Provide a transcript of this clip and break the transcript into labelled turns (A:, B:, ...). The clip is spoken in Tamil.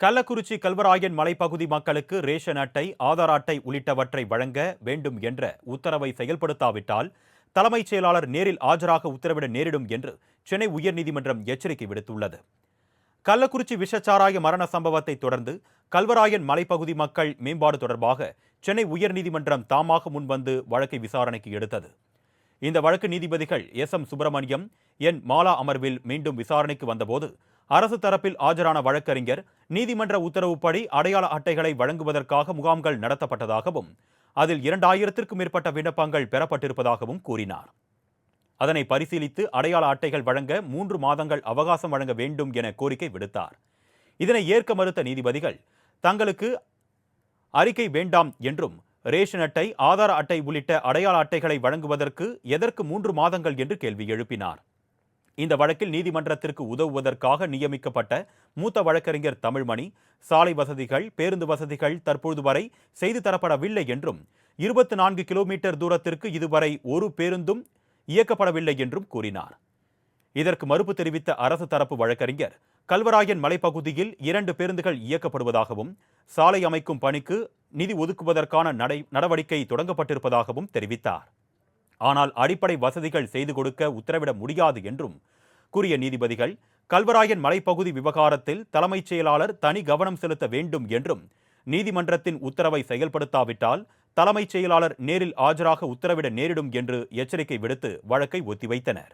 A: கள்ளக்குறிச்சி கல்வராயன் மலைப்பகுதி மக்களுக்கு ரேஷன் அட்டை ஆதார் அட்டை உள்ளிட்டவற்றை வழங்க வேண்டும் என்ற உத்தரவை செயல்படுத்தாவிட்டால் தலைமைச் செயலாளர் நேரில் ஆஜராக உத்தரவிட நேரிடும் என்று சென்னை உயர்நீதிமன்றம் எச்சரிக்கை விடுத்துள்ளது. கள்ளக்குறிச்சி விஷச்சாராய மரண சம்பவத்தை தொடர்ந்து கல்வராயன் மலைப்பகுதி மக்கள் மேம்பாடு தொடர்பாக சென்னை உயர்நீதிமன்றம் தாமாக முன்வந்து வழக்கை விசாரணைக்கு எடுத்தது. இந்த வழக்கு நீதிபதிகள் S M Subramaniam N Mala அமர்வில் மீண்டும் விசாரணைக்கு வந்தபோது அரசு தரப்பில் ஆஜரான வழக்கறிஞர் நீதிமன்ற உத்தரவுப்படி அடையாள அட்டைகளை வழங்குவதற்காக முகாம்கள் நடத்தப்பட்டதாகவும் அதில் இரண்டாயிரத்திற்கும் மேற்பட்ட விண்ணப்பங்கள் பெறப்பட்டிருப்பதாகவும் கூறினார். அதனை பரிசீலித்து அடையாள அட்டைகள் வழங்க மூன்று மாதங்கள் அவகாசம் வழங்க வேண்டும் என கோரிக்கை விடுத்தார். இதனை ஏற்க மறுத்த நீதிபதிகள் தங்களுக்கு அறிக்கை வேண்டாம் என்றும் ரேஷன் அட்டை ஆதார அட்டை உள்ளிட்ட அடையாள அட்டைகளை வழங்குவதற்கு எதற்கு மூன்று மாதங்கள் என்று கேள்வி எழுப்பினார். இந்த வழக்கில் நீதிமன்றத்திற்கு உதவுவதற்காக நியமிக்கப்பட்ட மூத்த வழக்கறிஞர் தமிழ்மணி சாலை வசதிகள் பேருந்து வசதிகள் தற்பொழுது வரை செய்து தரப்படவில்லை என்றும் இருபத்தி நான்கு கிலோமீட்டர் தூரத்திற்கு இதுவரை ஒரு பேருந்தும் இயக்கப்படவில்லை என்றும் கூறினார். இதற்கு மறுப்பு தெரிவித்த அரசு தரப்பு வழக்கறிஞர் கல்வராயன் மலைப்பகுதியில் இரண்டு பேருந்துகள் இயக்கப்படுவதாகவும் சாலை அமைக்கும் பணிக்கு நிதி ஒதுக்குவதற்கான நடவடிக்கை தொடங்கப்பட்டிருப்பதாகவும் தெரிவித்தார். ஆனால் அடிப்படை வசதிகள் செய்து கொடுக்க உத்தரவிட முடியாது என்றும் கூறிய நீதிபதிகள் கல்வராயன் மலைப்பகுதி விவகாரத்தில் தலைமைச் செயலாளர் தனி கவனம் செலுத்த வேண்டும் என்றும் நீதிமன்றத்தின் உத்தரவை செயல்படுத்தாவிட்டால் தலைமைச் செயலாளர் நேரில் ஆஜராக உத்தரவிட நேரிடும் என்று எச்சரிக்கை விடுத்து வழக்கை ஒத்திவைத்தனர்.